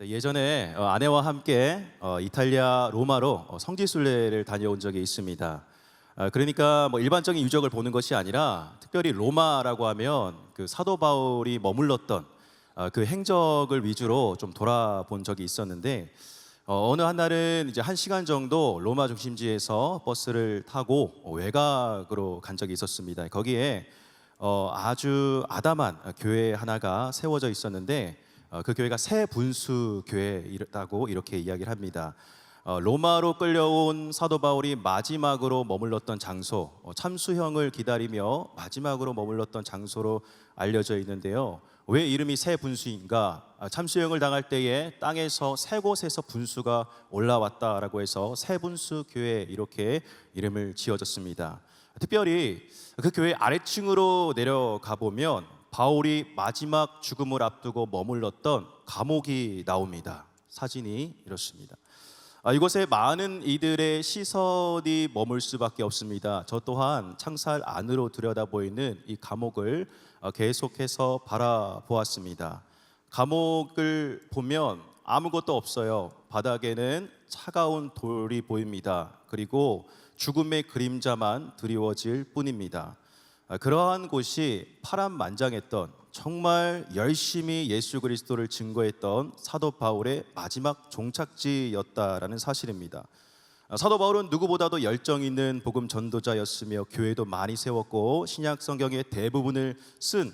네, 예전에 어, 아내와 함께 어, 이탈리아 로마로 어, 성지순례를 다녀온 적이 있습니다. 아, 그러니까 뭐 일반적인 유적을 보는 것이 아니라 특별히 로마라고 하면 그 사도 바울이 머물렀던 아, 그 행적을 위주로 좀 돌아본 적이 있었는데 어, 어느 한 날은 이제 한 시간 정도 로마 중심지에서 버스를 타고 어, 외곽으로 간 적이 있었습니다. 거기에 어, 아주 아담한 교회 하나가 세워져 있었는데 어, 그 교회가 새 분수 교회라고 이렇게 이야기를 합니다. 어, 로마로 끌려온 사도 바울이 마지막으로 머물렀던 장소, 어, 참수형을 기다리며 마지막으로 머물렀던 장소로 알려져 있는데요. 왜 이름이 새 분수인가? 아, 참수형을 당할 때에 땅에서 새 곳에서 분수가 올라왔다라고 해서 새 분수 교회 이렇게 이름을 지어졌습니다. 특별히 그 교회 아래층으로 내려가 보면 바울이 마지막 죽음을 앞두고 머물렀던 감옥이 나옵니다. 사진이 이렇습니다. 아, 이곳에 많은 이들의 시선이 머물 수밖에 없습니다. 저 또한 창살 안으로 들여다 보이는 이 감옥을 어, 계속해서 바라보았습니다. 감옥을 보면 아무것도 없어요. 바닥에는 차가운 돌이 보입니다. 그리고 죽음의 그림자만 드리워질 뿐입니다. 아, 그러한 곳이 파란만장했던 정말 열심히 예수 그리스도를 증거했던 사도 바울의 마지막 종착지였다라는 사실입니다. 아, 사도 바울은 누구보다도 열정 있는 복음 전도자였으며 교회도 많이 세웠고 신약 성경의 대부분을 쓴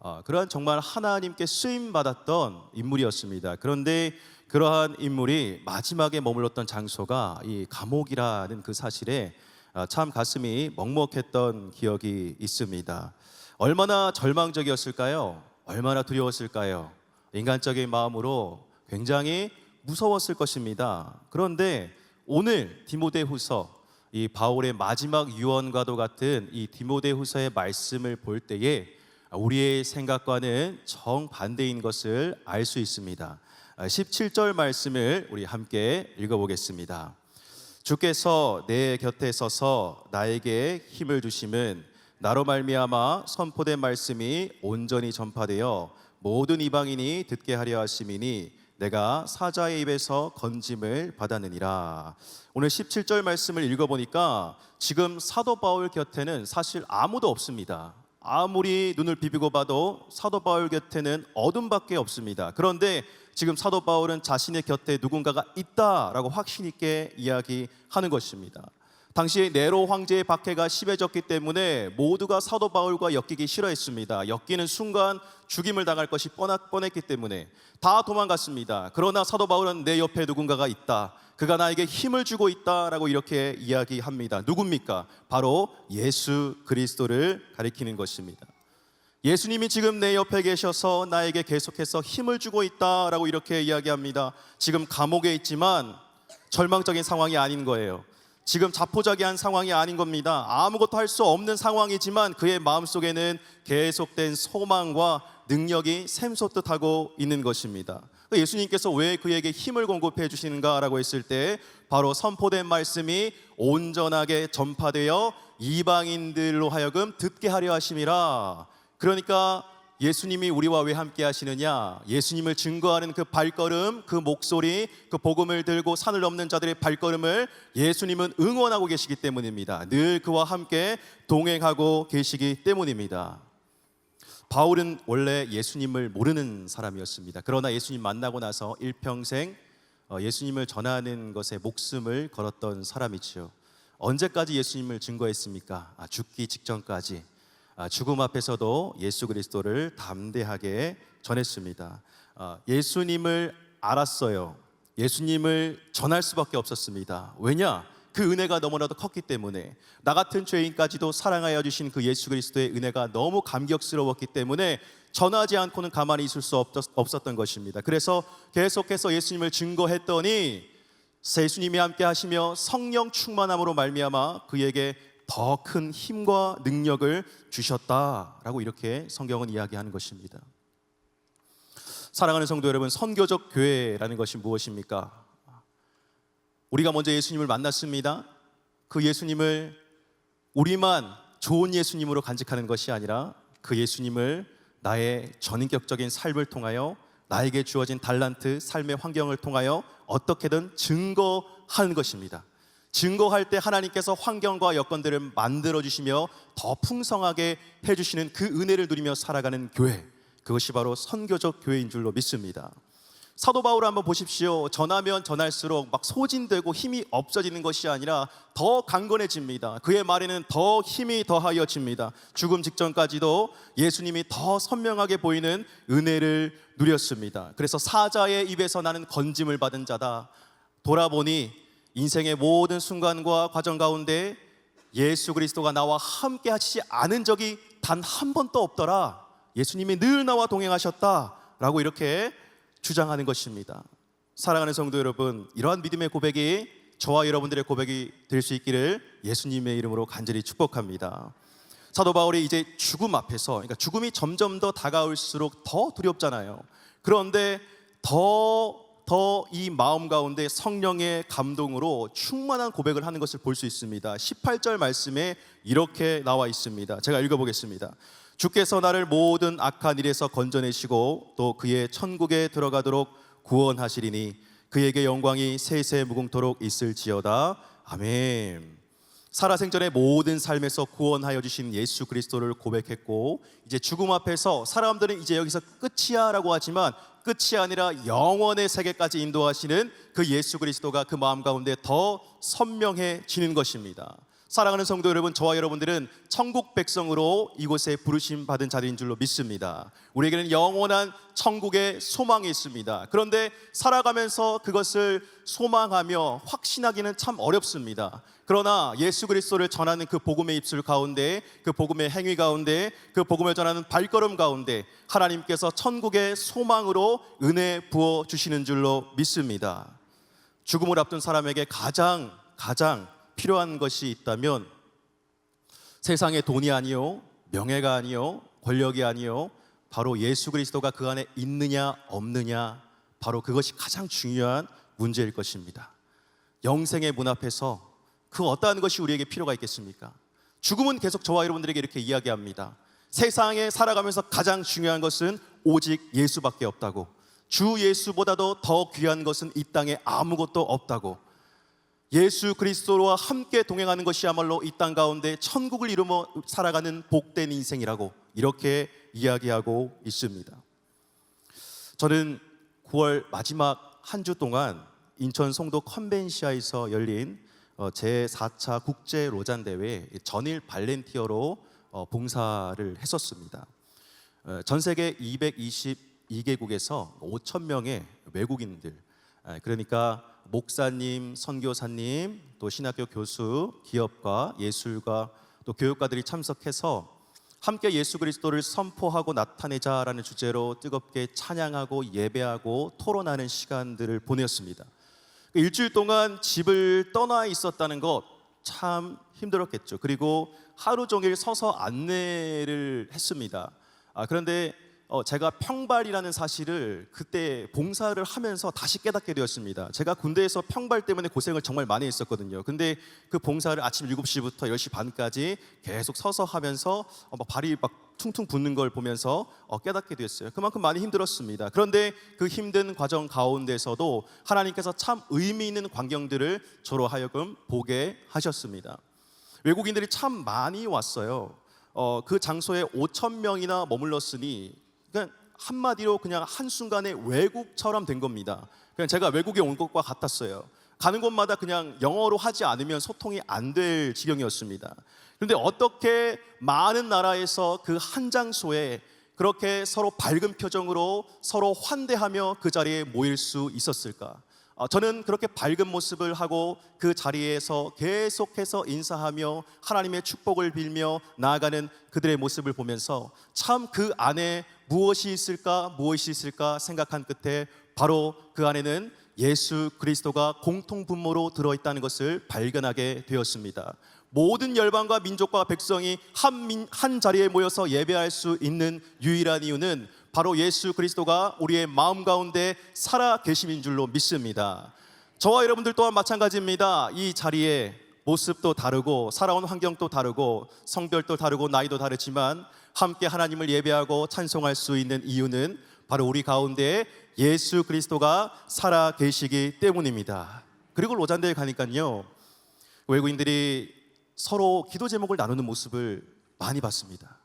어, 그러한 정말 하나님께 쓰임 받았던 인물이었습니다. 그런데 그러한 인물이 마지막에 머물렀던 장소가 이 감옥이라는 그 사실에 어, 참 가슴이 먹먹했던 기억이 있습니다. 얼마나 절망적이었을까요? 얼마나 두려웠을까요? 인간적인 마음으로 굉장히 무서웠을 것입니다. 그런데 오늘 디모데후서 이 바울의 마지막 유언과도 같은 이 디모데후서의 말씀을 볼 때에 우리의 생각과는 정반대인 것을 알 수 있습니다. 17절 말씀을 우리 함께 읽어보겠습니다. 주께서 내 곁에 서서 나에게 힘을 주심은 나로 말미암아 선포된 말씀이 온전히 전파되어 모든 이방인이 듣게 하려 하심이니 내가 사자의 입에서 건짐을 받았느니라. 오늘 17절 말씀을 읽어보니까 지금 사도 바울 곁에는 사실 아무도 없습니다. 아무리 눈을 비비고 봐도 사도 바울 곁에는 어둠밖에 없습니다. 그런데 지금 사도 바울은 자신의 곁에 누군가가 있다라고 확신 있게 이야기하는 것입니다. 당시 네로 황제의 박해가 심해졌기 때문에 모두가 사도 바울과 엮이기 싫어했습니다. 엮이는 순간 죽임을 당할 것이 뻔했기 때문에 다 도망갔습니다. 그러나 사도 바울은 내 옆에 누군가가 있다. 그가 나에게 힘을 주고 있다라고 이렇게 이야기합니다. 누굽니까? 바로 예수 그리스도를 가리키는 것입니다. 예수님이 지금 내 옆에 계셔서 나에게 계속해서 힘을 주고 있다라고 이렇게 이야기합니다. 지금 감옥에 있지만 절망적인 상황이 아닌 거예요. 지금 자포자기한 상황이 아닌 겁니다. 아무것도 할 수 없는 상황이지만 그의 마음속에는 계속된 소망과 능력이 샘솟듯 하고 있는 것입니다. 예수님께서 왜 그에게 힘을 공급해 주시는가라고 했을 때 바로 선포된 말씀이 온전하게 전파되어 이방인들로 하여금 듣게 하려 하심이라. 그러니까 예수님이 우리와 왜 함께 하시느냐? 예수님을 증거하는 그 발걸음, 그 목소리, 그 복음을 들고 산을 넘는 자들의 발걸음을 예수님은 응원하고 계시기 때문입니다. 늘 그와 함께 동행하고 계시기 때문입니다. 바울은 원래 예수님을 모르는 사람이었습니다. 그러나 예수님 만나고 나서 일평생 어, 예수님을 전하는 것에 목숨을 걸었던 사람이지요. 언제까지 예수님을 증거했습니까? 아, 죽기 직전까지. 아, 죽음 앞에서도 예수 그리스도를 담대하게 전했습니다. 아, 예수님을 알았어요. 예수님을 전할 수밖에 없었습니다. 왜냐? 그 은혜가 너무나도 컸기 때문에 나 같은 죄인까지도 사랑하여 주신 그 예수 그리스도의 은혜가 너무 감격스러웠기 때문에 전하지 않고는 가만히 있을 수 없었던 것입니다. 그래서 계속해서 예수님을 증거했더니 예수님이 함께 하시며 성령 충만함으로 말미암아 그에게 더 큰 힘과 능력을 주셨다라고 이렇게 성경은 이야기하는 것입니다. 사랑하는 성도 여러분, 선교적 교회라는 것이 무엇입니까? 우리가 먼저 예수님을 만났습니다. 그 예수님을 우리만 좋은 예수님으로 간직하는 것이 아니라 그 예수님을 나의 전인격적인 삶을 통하여 나에게 주어진 달란트, 삶의 환경을 통하여 어떻게든 증거하는 것입니다. 증거할 때 하나님께서 환경과 여건들을 만들어 주시며 더 풍성하게 해 주시는 그 은혜를 누리며 살아가는 교회. 그것이 바로 선교적 교회인 줄로 믿습니다. 사도 바울 한번 보십시오. 전하면 전할수록 막 소진되고 힘이 없어지는 것이 아니라 더 강건해집니다. 그의 말에는 더 힘이 더하여집니다. 죽음 직전까지도 예수님이 더 선명하게 보이는 은혜를 누렸습니다. 그래서 사자의 입에서 나는 건짐을 받은 자다. 돌아보니 인생의 모든 순간과 과정 가운데 예수 그리스도가 나와 함께 하시지 않은 적이 단 한 번도 없더라. 예수님이 늘 나와 동행하셨다라고 이렇게 주장하는 것입니다. 사랑하는 성도 여러분, 이러한 믿음의 고백이 저와 여러분들의 고백이 될 수 있기를 예수님의 이름으로 간절히 축복합니다. 사도 바울이 이제 죽음 앞에서, 그러니까 죽음이 점점 더 다가올수록 더 두렵잖아요. 그런데 더 더 이 마음 가운데 성령의 감동으로 충만한 고백을 하는 것을 볼 수 있습니다. 18절 말씀에 이렇게 나와 있습니다. 제가 읽어보겠습니다. 주께서 나를 모든 악한 일에서 건져내시고 또 그의 천국에 들어가도록 구원하시리니 그에게 영광이 세세 무궁토록 있을지어다. 아멘. 살아생전의 모든 삶에서 구원하여 주신 예수 그리스도를 고백했고 이제 죽음 앞에서 사람들은 이제 여기서 끝이야라고 하지만 끝이 아니라 영원의 세계까지 인도하시는 그 예수 그리스도가 그 마음 가운데 더 선명해지는 것입니다. 사랑하는 성도 여러분, 저와 여러분들은 천국 백성으로 이곳에 부르심 받은 자들인 줄로 믿습니다. 우리에게는 영원한 천국의 소망이 있습니다. 그런데 살아가면서 그것을 소망하며 확신하기는 참 어렵습니다. 그러나 예수 그리스도를 전하는 그 복음의 입술 가운데, 그 복음의 행위 가운데, 그 복음을 전하는 발걸음 가운데 하나님께서 천국의 소망으로 은혜 부어 주시는 줄로 믿습니다. 죽음을 앞둔 사람에게 가장 가장 필요한 것이 있다면 세상의 돈이 아니요, 명예가 아니요, 권력이 아니요, 바로 예수 그리스도가 그 안에 있느냐 없느냐, 바로 그것이 가장 중요한 문제일 것입니다. 영생의 문 앞에서 그 어떠한 것이 우리에게 필요가 있겠습니까? 죽음은 계속 저와 여러분들에게 이렇게 이야기합니다. 세상에 살아가면서 가장 중요한 것은 오직 예수밖에 없다고. 주 예수보다도 더 귀한 것은 이 땅에 아무것도 없다고. 예수 그리스도와 함께 동행하는 것이야말로 이 땅 가운데 천국을 이루며 살아가는 복된 인생이라고 이렇게 이야기하고 있습니다. 저는 9월 마지막 한 주 동안 인천 송도 컨벤시아에서 열린 어, 제4차 국제 로잔 대회 전일 발렌티어로 어, 봉사를 했었습니다. 어, 전 세계 222개국에서 5천 명의 외국인들 그러니까 목사님, 선교사님, 또 신학교 교수, 기업가, 예술가, 또 교육가들이 참석해서 함께 예수 그리스도를 선포하고 나타내자라는 주제로 뜨겁게 찬양하고 예배하고 토론하는 시간들을 보냈습니다. 일주일 동안 집을 떠나 있었다는 것 참 힘들었겠죠. 그리고 하루 종일 서서 안내를 했습니다. 아, 그런데 어, 제가 평발이라는 사실을 그때 봉사를 하면서 다시 깨닫게 되었습니다. 제가 군대에서 평발 때문에 고생을 정말 많이 했었거든요. 근데 그 봉사를 아침 7시부터 10시 반까지 계속 서서 하면서 어, 막 발이 막 퉁퉁 붓는 걸 보면서 어, 깨닫게 되었어요. 그만큼 많이 힘들었습니다. 그런데 그 힘든 과정 가운데서도 하나님께서 참 의미 있는 광경들을 저로 하여금 보게 하셨습니다. 외국인들이 참 많이 왔어요. 어, 그 장소에 5천 명이나 머물렀으니 그냥 한마디로 그냥 한순간에 외국처럼 된 겁니다. 그냥 제가 외국에 온 것과 같았어요. 가는 곳마다 그냥 영어로 하지 않으면 소통이 안 될 지경이었습니다. 그런데 어떻게 많은 나라에서 그 한 장소에 그렇게 서로 밝은 표정으로 서로 환대하며 그 자리에 모일 수 있었을까? 어, 저는 그렇게 밝은 모습을 하고 그 자리에서 계속해서 인사하며 하나님의 축복을 빌며 나아가는 그들의 모습을 보면서 참 그 안에 무엇이 있을까, 무엇이 있을까 생각한 끝에 바로 그 안에는 예수 그리스도가 공통 분모로 들어있다는 것을 발견하게 되었습니다. 모든 열방과 민족과 백성이 한, 민, 한 자리에 모여서 예배할 수 있는 유일한 이유는 바로 예수 그리스도가 우리의 마음 가운데 살아 계심인 줄로 믿습니다. 저와 여러분들 또한 마찬가지입니다. 이 자리에 모습도 다르고 살아온 환경도 다르고 성별도 다르고 나이도 다르지만 함께 하나님을 예배하고 찬송할 수 있는 이유는 바로 우리 가운데 예수 그리스도가 살아 계시기 때문입니다. 그리고 로잔대에 가니까요. 외국인들이 서로 기도 제목을 나누는 모습을 많이 봤습니다.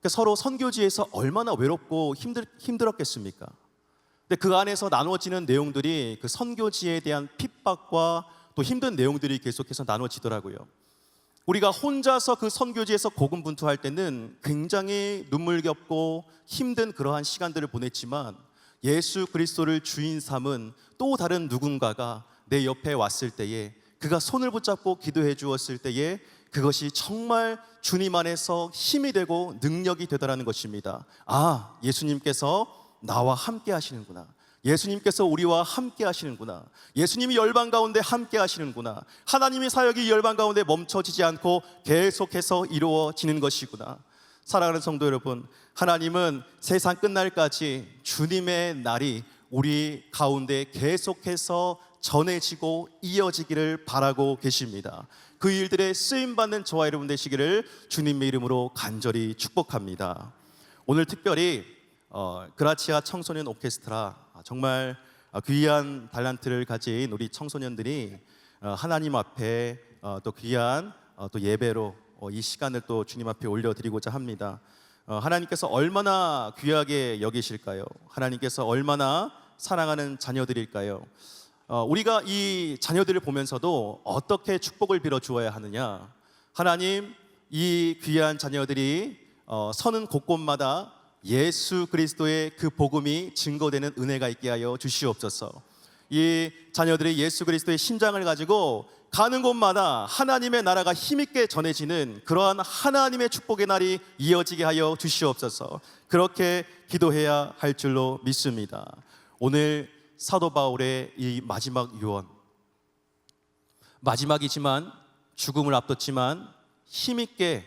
그러니까 서로 선교지에서 얼마나 외롭고 힘들, 힘들었겠습니까? 근데 그 안에서 나누어지는 내용들이 그 선교지에 대한 핍박과 또 힘든 내용들이 계속해서 나누어지더라고요. 우리가 혼자서 그 선교지에서 고군분투할 때는 굉장히 눈물겹고 힘든 그러한 시간들을 보냈지만 예수 그리스도를 주인 삼은 또 다른 누군가가 내 옆에 왔을 때에 그가 손을 붙잡고 기도해 주었을 때에 그것이 정말 주님 안에서 힘이 되고 능력이 되더라는 것입니다. 아, 예수님께서 나와 함께 하시는구나. 예수님께서 우리와 함께 하시는구나. 예수님이 열방 가운데 함께 하시는구나. 하나님의 사역이 열방 가운데 멈춰지지 않고 계속해서 이루어지는 것이구나. 사랑하는 성도 여러분, 하나님은 세상 끝날까지 주님의 날이 우리 가운데 계속해서 전해지고 이어지기를 바라고 계십니다. 그 일들에 쓰임 받는 저와 여러분 되시기를 주님의 이름으로 간절히 축복합니다. 오늘 특별히 어, 그라치아 청소년 오케스트라 아, 정말 아, 귀한 달란트를 가진 우리 청소년들이 어, 하나님 앞에 어, 또 귀한 어, 또 예배로 어, 이 시간을 또 주님 앞에 올려드리고자 합니다. 어, 하나님께서 얼마나 귀하게 여기실까요? 하나님께서 얼마나 사랑하는 자녀들일까요? 어, 우리가 이 자녀들을 보면서도 어떻게 축복을 빌어 주어야 하느냐? 하나님 이 귀한 자녀들이 어, 서는 곳곳마다 예수 그리스도의 그 복음이 증거되는 은혜가 있게 하여 주시옵소서. 이 자녀들이 예수 그리스도의 심장을 가지고 가는 곳마다 하나님의 나라가 힘있게 전해지는 그러한 하나님의 축복의 날이 이어지게 하여 주시옵소서. 그렇게 기도해야 할 줄로 믿습니다. 오늘 사도 바울의 이 마지막 유언 마지막이지만 죽음을 앞뒀지만 힘있게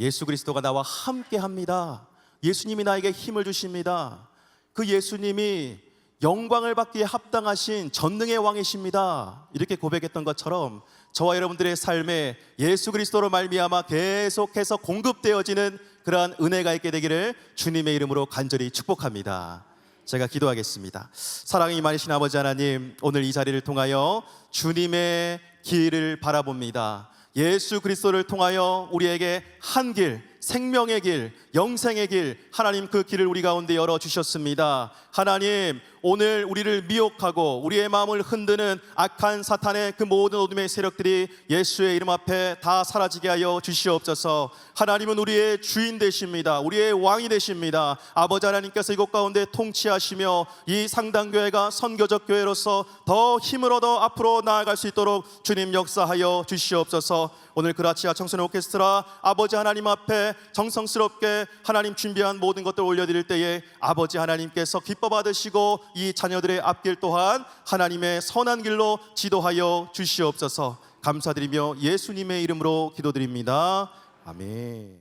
예수 그리스도가 나와 함께 합니다. 예수님이 나에게 힘을 주십니다. 그 예수님이 영광을 받기에 합당하신 전능의 왕이십니다. 이렇게 고백했던 것처럼 저와 여러분들의 삶에 예수 그리스도로 말미암아 계속해서 공급되어지는 그러한 은혜가 있게 되기를 주님의 이름으로 간절히 축복합니다. 제가 기도하겠습니다. 사랑이 많으신 아버지 하나님, 오늘 이 자리를 통하여 주님의 길을 바라봅니다. 예수 그리스도를 통하여 우리에게 한 길, 생명의 길, 영생의 길, 하나님 그 길을 우리 가운데 열어 주셨습니다. 하나님, 오늘 우리를 미혹하고 우리의 마음을 흔드는 악한 사탄의 그 모든 어둠의 세력들이 예수의 이름 앞에 다 사라지게 하여 주시옵소서. 하나님은 우리의 주인 되십니다. 우리의 왕이 되십니다. 아버지 하나님께서 이곳 가운데 통치하시며 이 상당교회가 선교적 교회로서 더 힘을 얻어 앞으로 나아갈 수 있도록 주님 역사하여 주시옵소서. 오늘 그라치아 청소년 오케스트라 아버지 하나님 앞에 정성스럽게 하나님 준비한 모든 것들 올려드릴 때에 아버지 하나님께서 기뻐 받으시고 이 자녀들의 앞길 또한 하나님의 선한 길로 지도하여 주시옵소서 감사드리며 예수님의 이름으로 기도드립니다. 아멘.